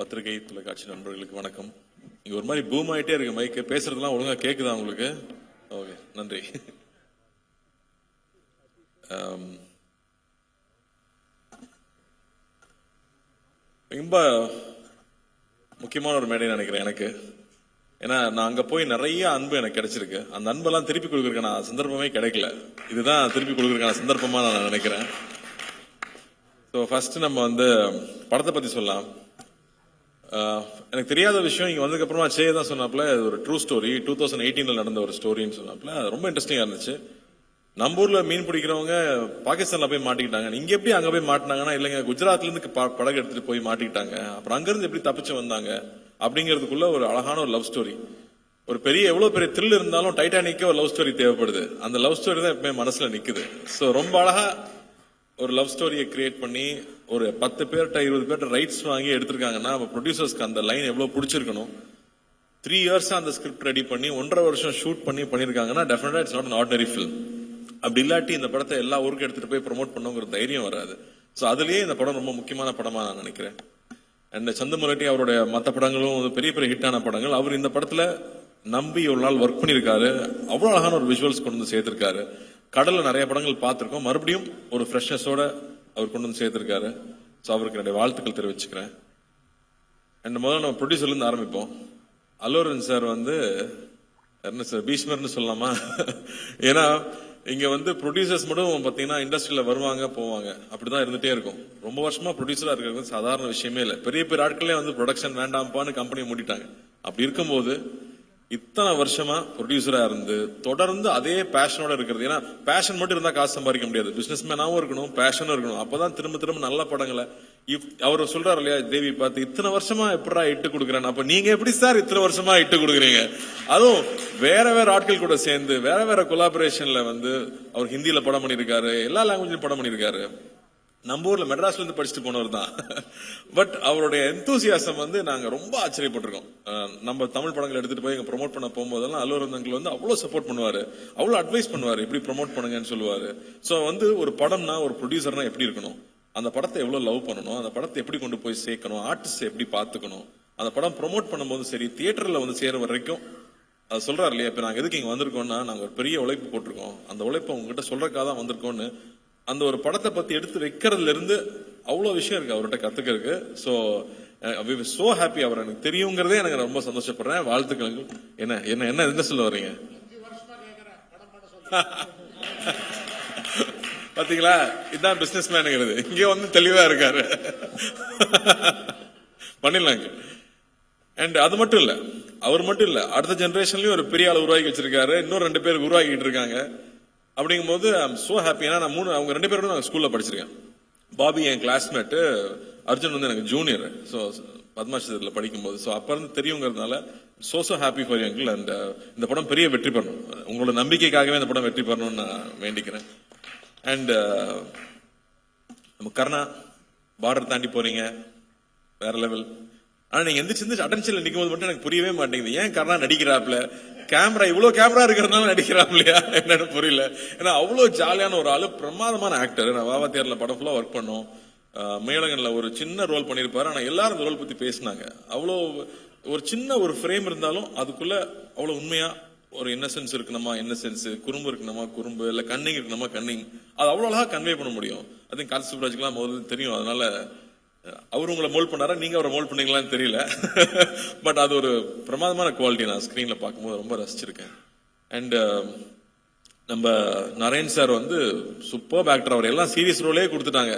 பத்திரிகை தொலைக்காட்சி நண்பர்களுக்கு வணக்கம். இங்க ஒரு மாதிரி பூம் ஆயிட்டே இருக்கு. மைக்கு பேசுறதுலாம் ஒழுங்கா கேக்குதா உங்களுக்கு? ஓகே நன்றி. ரொம்ப முக்கியமான ஒரு மேடை நினைக்கிறேன் எனக்கு. ஏன்னா நான் அங்க போய் நிறைய அன்பு எனக்கு கிடைச்சிருக்கு. அந்த அன்பெல்லாம் திருப்பி கொடுக்கறதுக்கான சந்தர்ப்பமே கிடைக்கல. இதுதான் திருப்பி கொடுக்கறதுக்கான சந்தர்ப்பமா நான் நினைக்கிறேன். ஸோ ஃபர்ஸ்ட் நம்ம வந்து படத்தை பத்தி சொல்லலாம். எனக்கு தெரியாத விஷயம். இங்கே வந்ததுக்கப்புறமா சே தான் சொன்னாப்ல இது ஒரு ட்ரூ ஸ்டோரி டூ தௌசண்ட் எயிட்டீனில் நடந்த ஒரு ஸ்டோரின்னு சொன்னாப்ல அது ரொம்ப இன்ட்ரெஸ்டிங்காக இருந்துச்சு. நம்ம ஊரில் மீன் பிடிக்கிறவங்க பாகிஸ்தானில் போய் மாட்டிக்கிட்டாங்க. இங்கே எப்படி அங்கே போய் மாட்டினாங்கன்னா இல்லைங்க குஜராத்லேருந்து ப- படகு எடுத்துகிட்டு போய் மாட்டிக்கிட்டாங்க. அப்புறம் அங்கேருந்து எப்படி தப்பிச்சு வந்தாங்க? அப்படிங்கிறதுக்குள்ள ஒரு அழகான ஒரு லவ் ஸ்டோரி ஒரு பெரிய எவ்வளோ பெரிய த்ரில் இருந்தாலும் டைட்டானிக்கே ஒரு லவ் ஸ்டோரி தேவைப்படுது. அந்த லவ் ஸ்டோரி தான் எப்பவுமே மனசில் நிற்குது ஸோ ரொம்ப அழகாக ஒரு லவ் ஸ்டோரியை கிரியேட் பண்ணி ஒரு பத்து பேர்கிட்ட இருபது பேர்கிட்ட ரைட்ஸ் வாங்கி எடுத்திருக்காங்கன்னா நம்ம ப்ரொடியூசர்ஸ்க்கு அந்த லைன் எவ்வளோ பிடிச்சிருக்கணும்? த்ரீ இயர்ஸாக அந்த ஸ்கிரிப்ட் ரெடி பண்ணி ஒன்றரை வருஷம் ஷூட் பண்ணி பண்ணியிருக்காங்கன்னா டெஃபினட்டாக it's not an ordinary film அப்படி இல்லாட்டி இந்த படத்தை எல்லா ஊருக்கும் எடுத்துகிட்டு போய் ப்ரோமோட் பண்ணுங்கிற தைரியம் வராது. ஸோ அதுலேயே இந்த படம் ரொம்ப முக்கியமான படமாக நான் நினைக்கிறேன். அண்ட் சந்தமுரட்டி அவருடைய மற்ற படங்களும் வந்து பெரிய பெரிய ஹிட்டான படங்கள். அவர் இந்த படத்தில் நம்பி ஒரு நாள் ஒர்க் பண்ணியிருக்காரு. அவ்வளோ அழகான ஒரு விஷுவல்ஸ் கொண்டு வந்து சேர்த்துருக்காரு. கடலில் நிறைய படங்கள் பார்த்துருக்கோம். மறுபடியும் ஒரு ஃப்ரெஷ்னஸோட அவர் கொண்டு வந்து சேர்த்திருக்காரு. ஸோ அவருக்கு என்னுடைய வாழ்த்துக்கள் தெரிவிச்சுக்கிறேன். அண்ட் முதல்ல நம்ம ப்ரொடியூசர்லேருந்து ஆரம்பிப்போம். அல்லூரன் சார் வந்து என்ன சார் பீஷ்மர்னு சொல்லலாமா? ஏன்னா இங்க வந்து ப்ரொடியூசர்ஸ் மட்டும் பாத்தீங்கன்னா இண்டஸ்ட்ரியில வருவாங்க போவாங்க. அப்படிதான் இருந்துட்டே இருக்கும். ரொம்ப வருஷமா ப்ரொடியூசரா இருக்கிறது சாதாரண விஷயமே இல்லை. பெரிய பெரிய ஆட்களே வந்து ப்ரொடக்ஷன் வேண்டாம்ப்பான்னு கம்பெனி மூடிட்டாங்க. அப்படி இருக்கும்போது இத்தனை வருஷமா ப்ரொடியூசரா இருந்து தொடர்ந்து அதே பேஷனோட இருக்கிறது. ஏன்னா பேஷன் மட்டும் இருந்தா காசு சம்பாதிக்க முடியாது. பிசினஸ் மேனாவும் இருக்கணும் பேஷனும் இருக்கணும். அப்பதான் திரும்ப திரும்ப நல்ல படங்களை. அவர் சொல்றாரு இல்லையா தேவி பார்த்து இத்தனை வருஷமா எப்படா இட்டு கொடுக்குறேன் அப்ப நீங்க எப்படி சார் இத்தனை வருஷமா இட்டு கொடுக்குறீங்க? அதுவும் வேற வேற ஆட்கள் கூட சேர்ந்து வேற வேற கொலாபரேஷன்ல வந்து அவர் ஹிந்தியில படம் பண்ணியிருக்காரு எல்லா லாங்குவேஜ்லயும் படம் பண்ணியிருக்காரு. நம்ம ஊர்ல மெட்ராஸ்ல இருந்து படிச்சுட்டு போனவர் தான். பட் அவருடைய எந்தூசியாசம் வந்து நாங்க ரொம்ப ஆச்சரியப்பட்டிருக்கோம். நம்ம தமிழ் படங்கள் எடுத்துட்டு போய் ப்ரொமோட் பண்ண போகும்போதெல்லாம் அலுவலர் அங்கிள் வந்து அவ்வளவு சப்போர்ட் பண்ணுவாரு. அவ்வளவு அட்வைஸ் பண்ணுவாரு. எப்படி ப்ரோமோட் பண்ணுங்கன்னு சொல்லுவாரு. சோ வந்து ஒரு படம்னா ஒரு ப்ரொடியூசர்னா எப்படி இருக்கணும்? அந்த படத்தை எவ்வளவு லவ் பண்ணணும்? அந்த படத்தை எப்படி கொண்டு போய் சேர்க்கணும்? ஆர்டிஸ்ட் எப்படி பாத்துக்கணும் அந்த படம் ப்ரோமோட் பண்ணும்போது சரி தியேட்டர்ல வந்து சேர வரைக்கும் அது சொல்றாரு இல்லையா? இப்ப நாங்க எதுக்கு இங்க வந்திருக்கோம்னா நாங்க ஒரு பெரிய உழைப்பு போட்டிருக்கோம். அந்த உழைப்பை உங்ககிட்ட சொல்றக்காக தான் வந்திருக்கோம்னு அந்த ஒரு படத்தை பத்தி எடுத்து வைக்கிறதுல இருந்து அவ்வளவு விஷயம் இருக்கு அவர்கிட்ட கத்துக்கிறதுக்கு. சோ சோ ஹாப்பி அவர் எனக்கு தெரியுங்கிறதே எனக்கு ரொம்ப சந்தோஷப்படுறேன். வாழ்த்துக்கள். என்ன என்ன என்ன என்ன சொல்ல வர்றீங்க? பாத்தீங்களா? இதுதான் பிசினஸ் மேனுங்கிறது இங்கே வந்து தெளிவா இருக்காரு. பண்ணிடலாங்க அண்ட் அது மட்டும் இல்ல அவர் மட்டும் இல்ல அடுத்த ஜெனரேஷன்லயும் ஒரு பெரிய ஆள் உருவாக்கி வச்சிருக்காரு. இன்னும் ரெண்டு பேர் உருவாக்கிட்டு இருக்காங்க. அப்படிங்கும்போது ஐம் சோ ஹாப்பி ஏன்னா நான் மூணு அவங்க ரெண்டு பேரும் நான் ஸ்கூலில் படிச்சிருக்கேன். பாபி என் கிளாஸ்மேட்டு அர்ஜுன் வந்து எனக்கு ஜூனியர் ஸோ பத்மாசத்துல படிக்கும்போது. ஸோ அப்போ இருந்து தெரியுங்கிறதுனால so so happy for uncle and இந்த படம் பெரிய வெற்றி பெறணும். உங்களோட நம்பிக்கைக்காகவே இந்த படம் வெற்றி பெறணும்னு நான் வேண்டிக்கிறேன். அண்ட் uh, நம்ம கர்ணா பார்டர் தாண்டி போறீங்க. வேற லெவல் ஆனா நீங்க எந்திரிச்சு எந்திரிச்சு அட்டென்ஷன்ல நிற்கும் போது மட்டும் எனக்கு புரியவே மாட்டேங்குது. ஏன் கர்ணா நடிக்கிறாப்ல கேமரா இவ்வளவு கேமரா இருக்கிறதுனால நடிக்கிறாப்லையா என்னன்னு புரியல. ஏன்னா அவ்வளவு ஜாலியான ஒரு ஆளு பிரமாதமான ஆக்டர் நான் வாவாத்தியார்ல படம் ஃபுல்லா ஒர்க் பண்ணோம். மேலகனில் மேலகன்ல ஒரு சின்ன ரோல் பண்ணியிருப்பாரு ஆனா எல்லாரும் அந்த ரோல் பத்தி பேசினாங்க. அவ்வளோ ஒரு சின்ன ஒரு ஃப்ரேம் இருந்தாலும் அதுக்குள்ள அவ்வளவு உண்மையா ஒரு இன்னசென்ஸ் இருக்கணுமா இன்னசென்ஸ் குறும்பு இருக்கணுமா குறும்பு? இல்ல கன்னிங் இருக்கணுமா கன்னிங் அது அவ்வளோ அழகா கன்வே பண்ண முடியும். அது கார்த்தி சுப்ராஜ்க்குலாம் முதல்ல தெரியும். அதனால அவர் உங்களை மோல்ட் பண்ணாரா? நீங்க அவரை மோல் பண்ணீங்களான்னு தெரியல. பட் அது ஒரு பிரமாதமான குவாலிட்டி நான் ஸ்கிரீன்ல பார்க்கும்போது ரொம்ப ரசிச்சிருக்கேன். அண்ட் um, நம்ம நரேன் சார் வந்து சூப்பர் ஆக்டர் அவர் எல்லாம் சீரியஸ் ரோலே கொடுத்துட்டாங்க.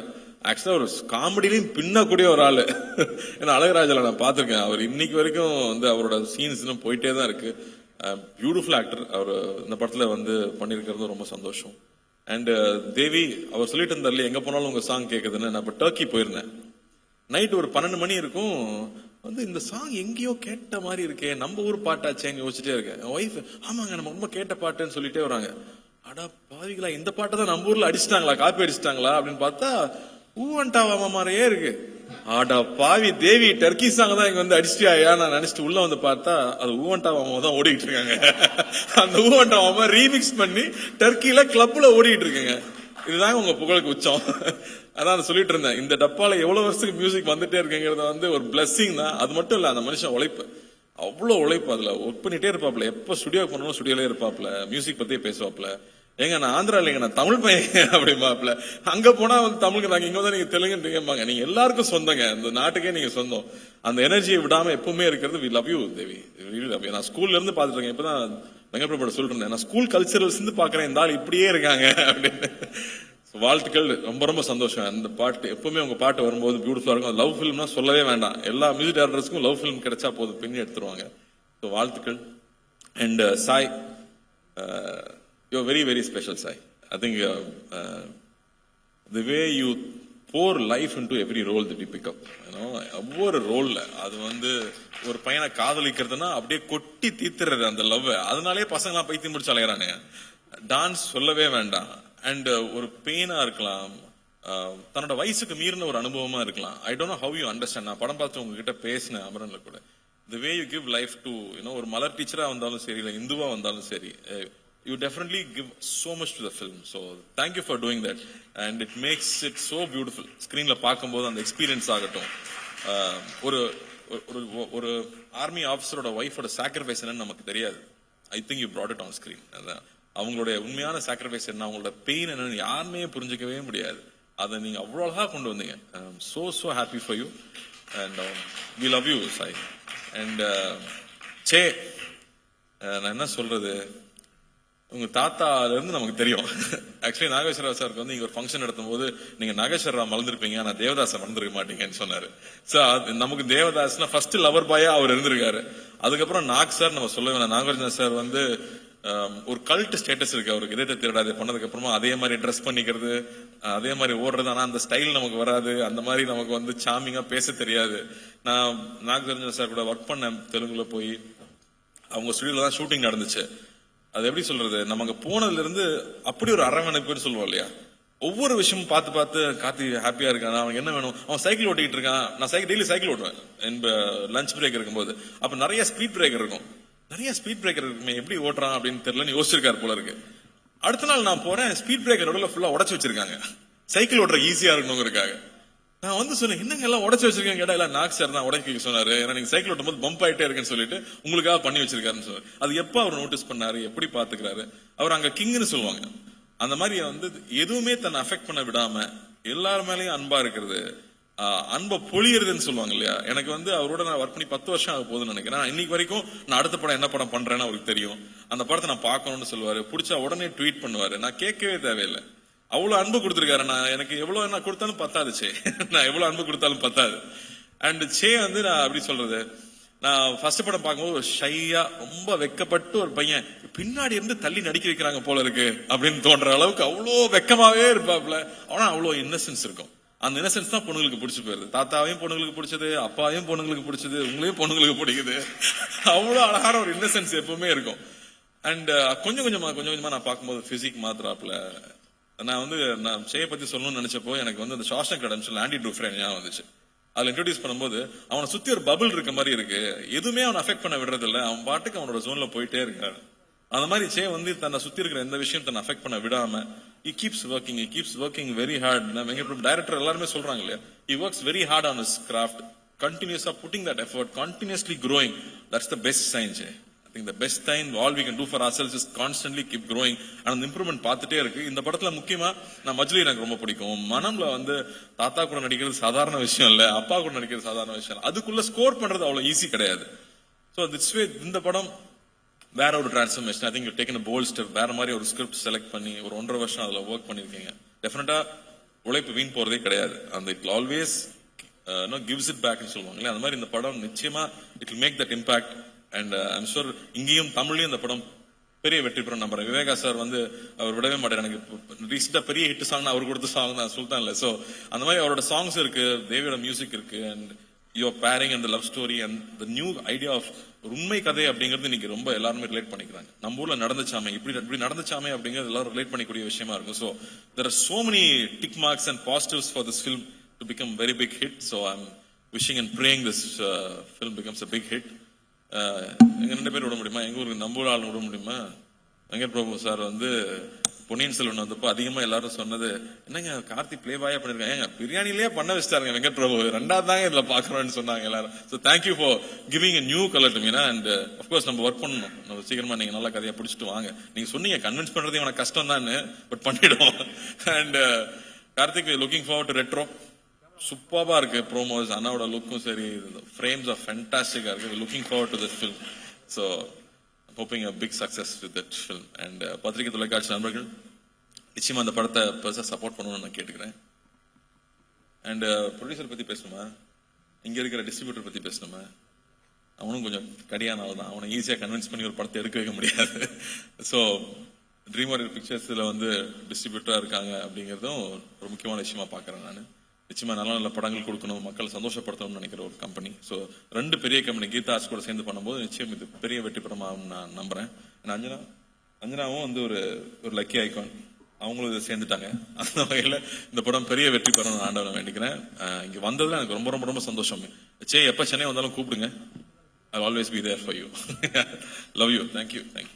ஆக்சுவலாக ஒரு காமெடிலையும் பின்னக்கூடிய ஒரு ஆள். ஏன்னா அழகராஜில் நான் பார்த்துருக்கேன். அவர் இன்னைக்கு வரைக்கும் வந்து அவரோட சீன்ஸ் இன்னும் போயிட்டே தான் இருக்கு. பியூட்டிஃபுல் ஆக்டர் அவர் இந்த படத்தில் வந்து பண்ணியிருக்கிறது ரொம்ப சந்தோஷம். அண்ட் uh, தேவி அவர் சொல்லிட்டு இருந்தார்ல எங்கே போனாலும் உங்கள் சாங் கேட்குதுன்னு நான் இப்போ டர்க்கி போயிருந்தேன். நைட் ஒரு பன்னெண்டு மணி இருக்கும். வந்து இந்த சாங் எங்கேயோ கேட்ட மாதிரி இருக்கே நம்ம ஊர் பாட்டாச்சேன்னு யோசிச்சுட்டே இருக்கேன். என் ஒய்ஃப் ஆமாங்க நம்ம ரொம்ப கேட்ட பாட்டுன்னு சொல்லிட்டே வராங்க. அடா பாவிகளா இந்த பாட்டை தான் நம்ம ஊர்ல அடிச்சிட்டாங்களா காப்பி அடிச்சிட்டாங்களா அப்படின்னு பார்த்தா ஊவன்டாவாமா மாதிரியே இருக்கு. ஆடா பாவி தேவி டர்க்கி சாங் தான் இங்க வந்து அடிச்சிட்டியா நான் நினைச்சிட்டு உள்ள வந்து பார்த்தா அது ஊவன்டா மாமா தான் ஓடிட்டு இருக்காங்க. அந்த ஊவன்டாவாமா ரீமிக்ஸ் பண்ணி டர்க்கில கிளப்ல ஓடிட்டு இருக்குங்க. இதுதாங்க உங்க புகழுக்கு உச்சம். அதான் சொல்லிட்டு இருந்தேன். இந்த டப்பால எவ்வளவு வருஷத்துக்கு மியூசிக் வந்துட்டே இருக்குங்கிறது வந்து ஒரு பிளஸ்ஸிங் தான். அது மட்டும் இல்ல அந்த மனுஷன் உழைப்பு. அவ்வளவு உழைப்பு அதுல. ஒர்க் பண்ணிட்டே இருப்பாப்ல எப்ப ஸ்டுடியோ பண்ணணும் ஸ்டுடியோலே இருப்பாப்ல மியூசிக் பத்தியே பேசுவாப்ல ஏங்க நான் ஆந்திரா இல்லைங்க நான் தமிழ் பையன் அப்படிம்பாப்ல அங்க போனா வந்து தமிழுக்கு நாங்க இங்க வந்து நீங்க தெலுங்குன்றீங்கம்பாங்க நீங்க எல்லாருக்கும் சொந்தங்க. இந்த நாட்டுக்கே நீங்க சொந்தம். அந்த எனர்ஜியை விடாம எப்பவுமே இருக்கிறது வி லவ் யூ தேவி நான் ஸ்கூல்ல இருந்து பாத்துட்டு இருக்கேன். இப்பதான் வெங்கட்பிரபு சொல்லிட்டு இருந்தேன் நான் ஸ்கூல் கல்ச்சரல்ஸ் இருந்து பாக்குறேன் இந்த ஆள் இப்படியே இருக்காங்க அப்படின்னு. வாழ்த்துக்கள். ரொம்ப ரொம்ப சந்தோஷம். அந்த பாட்டு எப்பவுமே உங்க பாட்டு வரும்போது பியூட்டிஃபுல்லா இருக்கும். லவ் ஃபிலிம்னா சொல்லவே வேண்டாம். எல்லா மியூசிக் டேரக்டர்ஸ்க்கும் லவ் ஃபிலிம் கிடைச்சா போதும். பின்னி எடுத்துருவாங்க. ஸோ வாழ்த்துக்கள். And Sai you very very special Sai I think the way you pour life into every role the pickup ஒவ்வொரு ரோல்ல அது வந்து ஒரு பையனை காதலிக்கிறதுனா அப்படியே கொட்டி தீத்துறது அந்த லவ் அதனாலே பசங்களாம் பைத்தியம் முடிச்சு அலையிறானே டான்ஸ் சொல்லவே வேண்டாம். அண்ட் uh, ஒரு பெயினா இருக்கலாம். Uh, தன்னோட வயசுக்கு மீறின ஒரு அனுபவமா இருக்கலாம். I don't know how you understand நான் படம் பார்த்து உங்ககிட்ட பேசினேன் அமரன்ல கூட. The way you give life to you know ஒரு மலர் டீச்சரா வந்தாலும் சரி இல்லை இந்துவா வந்தாலும் சரி you definitely give so much to the film so thank you for doing that and it makes it so beautiful ஸ்க்ரீனில் பார்க்கும்போது அந்த எக்ஸ்பீரியன்ஸ் ஆகட்டும். ஒரு ஒரு- ஒரு ஒரு ஆர்மி ஆஃபீஸரோட ஒய்ஃபோட சாக்ரிஃபைஸ் என்னன்னு நமக்கு தெரியாது. I think you brought it on screen அதான். அவங்களுடைய உண்மையான சாக்ரிஃபைஸ் என்ன? அவங்களோட பெயின் என்னன்னு யாருமே புரிஞ்சிக்கவே முடியாது. அதை நீங்க அவ்வளோ அழகாக கொண்டு வந்தீங்க. So so happy for you and we love you Sai and சே நான் என்ன சொல்றது? உங்க தாத்தால இருந்து நமக்கு தெரியும். ஆக்சுவலி நாகேஸ்வர சாருக்கு வந்து இங்க ஒரு ஃபங்க்ஷன் நடத்தும் போது நீங்க நாகேஸ்வரரா மறந்துருப்பீங்க. ஆனா தேவதாசை மறந்துருக்க மாட்டீங்கன்னு சொன்னாரு. சோ அது நமக்கு தேவதாஸ்னா ஃபர்ஸ்ட் லவர் பாயா அவர் இருந்திருக்காரு. அதுக்கப்புறம் நாக் சார் நம்ம சொல்ல வேணாம். நாகார்ஜுன சார் வந்து ஒரு கல்ட் ஸ்டேட்டஸ் இருக்கு அவருக்கு. இதயத்தை திருடாது பண்ணதுக்கு அப்புறமா அதே மாதிரி ட்ரெஸ் பண்ணிக்கிறது அதே மாதிரி ஓடுறது. ஆனா அந்த ஸ்டைல் நமக்கு வராது. அந்த மாதிரி நமக்கு வந்து சாமிங்கா பேச தெரியாது. நான் நாகார்ஜுன சார் கூட ஒர்க் பண்ணேன். தெலுங்குல போய் அவங்க ஸ்டுடியோல தான் ஷூட்டிங் நடந்துச்சு. அது எப்படி சொல்றது? நம்ம அங்க போனதுல இருந்து அப்படி ஒரு அரவணைப்புன்னு சொல்லுவோம் இல்லையா? ஒவ்வொரு விஷயமும் பார்த்து பார்த்து கார்த்தி ஹாப்பியா இருக்கான்? அவன் என்ன வேணும்? அவன் சைக்கிள் ஓட்டிட்டு இருக்கான். நான் சைக்கிள் டெய்லி சைக்கிள் ஓட்டுவேன். என்ப லஞ்ச் பிரேக் இருக்கும்போது. அப்ப நிறைய ஸ்பீட் பிரேக்கர் இருக்கும். நிறைய ஸ்பீட் பிரேக்கர் இருக்குமே எப்படி ஓட்டுறான் அப்படின்னு தெரியலன்னு யோசிச்சிருக்காரு போல இருக்கு. அடுத்த நாள் நான் போறேன் ஸ்பீட் பிரேக்கர் உடல ஃபுல்லா உடச்சு வச்சிருக்காங்க. சைக்கிள் ஓட்டுற ஈஸியா இருக்கணுங்கிறதுக்காக. நான் வந்து சொன்னேன் என்னங்க எல்லாம் உடச்சு வச்சிருக்கேன் கேட்டா இல்ல நாக் சார் தான் உடைக்க சொன்னாரு. ஏன்னா நீங்க சைக்கிள் ஓட்டும் போது பம்ப் ஆயிட்டே இருக்குன்னு சொல்லிட்டு உங்களுக்காக பண்ணி வச்சிருக்காருன்னு சொன்னாரு. அது எப்ப அவர் நோட்டீஸ் பண்ணாரு எப்படி பாத்துக்கிறாரு? அவர் அங்க கிங்னு சொல்லுவாங்க. அந்த மாதிரி வந்து எதுவுமே தன்னை அஃபெக்ட் பண்ண விடாம எல்லார் மேலயும் அன்பா இருக்கிறது ஆஹ் அன்பை பொழியறதுன்னு சொல்லுவாங்க இல்லையா? எனக்கு வந்து அவரோட நான் ஒர்க் பண்ணி பத்து வருஷம் ஆக போகுதுன்னு நினைக்கிறேன். இன்னைக்கு வரைக்கும் நான் அடுத்த படம் என்ன படம் பண்றேன்னு அவருக்கு தெரியும். அந்த படத்தை நான் பார்க்கணும்னு சொல்லுவாரு. பிடிச்சா உடனே ட்வீட் பண்ணுவாரு. நான் கேட்கவே தேவையில்லை. அவ்வளவு அன்பு கொடுத்துருக்காரு. நான் எனக்கு எவ்வளவு என்ன கொடுத்தாலும் பத்தாது சே. நான் எவ்வளவு அன்பு கொடுத்தாலும் பத்தாது. அண்ட் சே வந்து நான் அப்படி சொல்றது. நான் ஃபர்ஸ்ட் படம் பார்க்கும்போது ஒரு ஷையா ரொம்ப வெக்கப்பட்டு ஒரு பையன். பின்னாடி இருந்து தள்ளி நடிக்க வைக்கிறாங்க போல இருக்கு அப்படின்னு தோன்ற அளவுக்கு அவ்வளோ வெக்கமாவே இருப்பாப்ல ஆனா அவ்வளோ இன்னசென்ஸ் இருக்கும். அந்த இன்னசென்ஸ் தான் பொண்ணுங்களுக்கு பிடிச்சி போயிருது. தாத்தாவையும் பொண்ணுங்களுக்கு பிடிச்சது அப்பாவையும் பொண்ணுங்களுக்கு பிடிச்சது உங்களையும் பொண்ணுங்களுக்கு பிடிக்குது. அவ்வளோ அழகான ஒரு இன்னசென்ஸ் எப்பவுமே இருக்கும். அண்ட் கொஞ்சம் கொஞ்சமா கொஞ்சம் கொஞ்சமா நான் பார்க்கும்போது பிசிக் மாத்திராப்ல நான் வந்து நான் செய்ய பத்தி சொல்லணும்னு நினைச்சப்போ எனக்கு வந்து அந்த ஷாஷன் கடன்ஸ் ஆண்டி டூஃப்ரேன் ஞாபகம் வந்துச்சு. அதுல இன்ட்ரடியூஸ் பண்ணும்போது அவனை சுத்தி ஒரு பபிள் இருக்க மாதிரி இருக்கு. எதுவுமே அவனை அஃபெக்ட் பண்ண விடுறது இல்லை அவன் பாட்டுக்கு அவனோட ஜோன்ல போயிட்டே இருக்காரு. அந்த மாதிரி சே வந்து தன்னை சுத்தி இருக்கிற எந்த விஷயம் தன்னை அஃபெக்ட் பண்ண விடாம he keeps working he keeps working very hard Venkat director எல்லாருமே சொல்றாங்க இல்லையா? He works very hard on his craft கண்டினியூஸா putting that effort continuously growing that's the best sign I think the best time all we can do for ourselves is constantly keep growing and அந்த improvement பார்த்துட்டே இருக்கு. இந்த படத்துல முக்கியமா நான் மஜ்லி எனக்கு ரொம்ப பிடிக்கும். மனம்ல வந்து தாத்தா கூட நடிக்கிறது சாதாரண விஷயம் இல்ல அப்பா கூட நடிக்கிறது சாதாரண விஷயம் இல்ல. அதுக்குள்ள ஸ்கோர் பண்றது அவ்வளவு ஈஸி கிடையாது. ஸோ திட்ஸ் வே இந்த படம் வேற ஒரு transformation I think you taken bold step வேற மாதிரி ஒரு ஸ்கிரிப்ட் செலக்ட் பண்ணி ஒரு ஒன்றரை வருஷம் அதுல ஒர்க் பண்ணிருக்கீங்க டெஃபினட்டா உழைப்பு வீண் போறதே கிடையாது. அந்த இட் ஆல்வேஸ் கிவ்ஸ் இட் பேக்னு சொல்லுவாங்களே அந்த மாதிரி இந்த படம் நிச்சயமா it make that impact and I'm sure இங்கேயும் தமிழ்லயும் இந்த படம் பெரிய வெற்றி பெறும் நம்புறேன். விவேகா சார் வந்து அவர் விடவே மாட்டார். எனக்கு ரீசெண்டா பெரிய ஹிட் சாங் அவர் கொடுத்த சாங் தான். சுல்தான் இல்ல. சோ அந்த மாதிரி அவரோட சாங்ஸ் இருக்கு. தேவியோட மியூசிக் இருக்கு. And your pairing and love story and the new idea of உண்மை கதை அப்படிங்கிறது இன்னைக்கு ரொம்ப எல்லாருமே ரிலேட் பண்ணிக்கிறாங்க. நம்ம ஊர்ல நடந்துச்சாமே இப்படி இப்படி நடந்துச்சாமே அப்படிங்கிறது எல்லாரும் ரிலேட் பண்ணிக்கூடிய விஷயமா இருக்கும். So there are so many tick marks and positives for this film to become very big hit so I am wishing and praying this film becomes a big hit எங்க ரெண்டு பேர் விட முடியுமா? எங்க ஊருக்கு நம்ப ஊர் ஆள் விட முடியுமா? வெங்கட் பிரபு சார் வந்து பொன்னியின் செல்வன் வந்தப்போ அதிகமா எல்லாரும் சொன்னது என்னங்க கார்த்திக் பிளே பாயா பண்ணிருக்காங்க. ஏங்க பிரியாணிலேயே பண்ண வச்சிட்டாருங்க வெங்கட் பிரபு. ரெண்டாவது தாங்க இதுல பாக்குறோம்னு சொன்னாங்க எல்லாரும். So thank you for giving new colour to Meena and of course நம்ம ஒர்க் பண்ணணும். நம்ம சீக்கிரமா நீங்க நல்ல கதையாக பிடிச்சிட்டு வாங்க. நீங்க சொன்னீங்க கன்வின்ஸ் பண்றது உனக்கு கஷ்டம் தான் பட் பண்ணிடுவோம். And Karthik looking forward to Retro சூப்பராக இருக்கு ப்ரோமோஸ் அண்ணாவோட லுக்கும் சரி ஃப்ரேம்ஸ் ஆஃப் ஃபென்டாஸ்டிக்காக இருக்கு. Looking forward to this film so hoping a big success with that film and பத்திரிகை தொலைக்காட்சி நண்பர்கள் நிச்சயமாக அந்த படத்தை பெருசாக சப்போர்ட் பண்ணணும்னு நான் கேட்டுக்கிறேன். அண்ட் ப்ரொடியூசர் பற்றி பேசணுமா? இங்கே இருக்கிற டிஸ்ட்ரிபியூட்டர் பற்றி பேசணுமா? அவனும் கொஞ்சம் கடியான ஆள் தான். அவனை ஈஸியாக கன்வின்ஸ் பண்ணி ஒரு படத்தை எடுக்க வைக்க முடியாது. ஸோ ட்ரீம் வாரியர் பிக்சர்ஸில் வந்து டிஸ்ட்ரிபியூட்டராக இருக்காங்க அப்படிங்கிறதும் ஒரு முக்கியமான விஷயமா பார்க்குறேன் நான். நிச்சயமா நல்ல நல்ல படங்கள் கொடுக்கணும் மக்கள் சந்தோஷப்படுத்தணும்னு நினைக்கிற ஒரு கம்பெனி ஸோ ரெண்டு பெரிய கம்பெனி கீதா ஆர்ட்ஸ் கூட சேர்ந்து பண்ணும்போது நிச்சயம் இது பெரிய வெற்றி படமாகும் நான் நம்புறேன். ஏன்னா அஞ்சனா அஞ்சனாவும் வந்து ஒரு ஒரு லக்கி ஐக்கான் அவங்களும் இதை சேர்ந்துட்டாங்க. அந்த வகையில் இந்த படம் பெரிய வெற்றி பெறணும் நான் ஆண்டவரை வேண்டிக்கிறேன். இங்கே இங்க வந்ததுல எனக்கு ரொம்ப ரொம்ப ரொம்ப சந்தோஷம். சே எப்போ சென்னை வந்தாலும் கூப்பிடுங்க. I always be there for you love you thank you thank you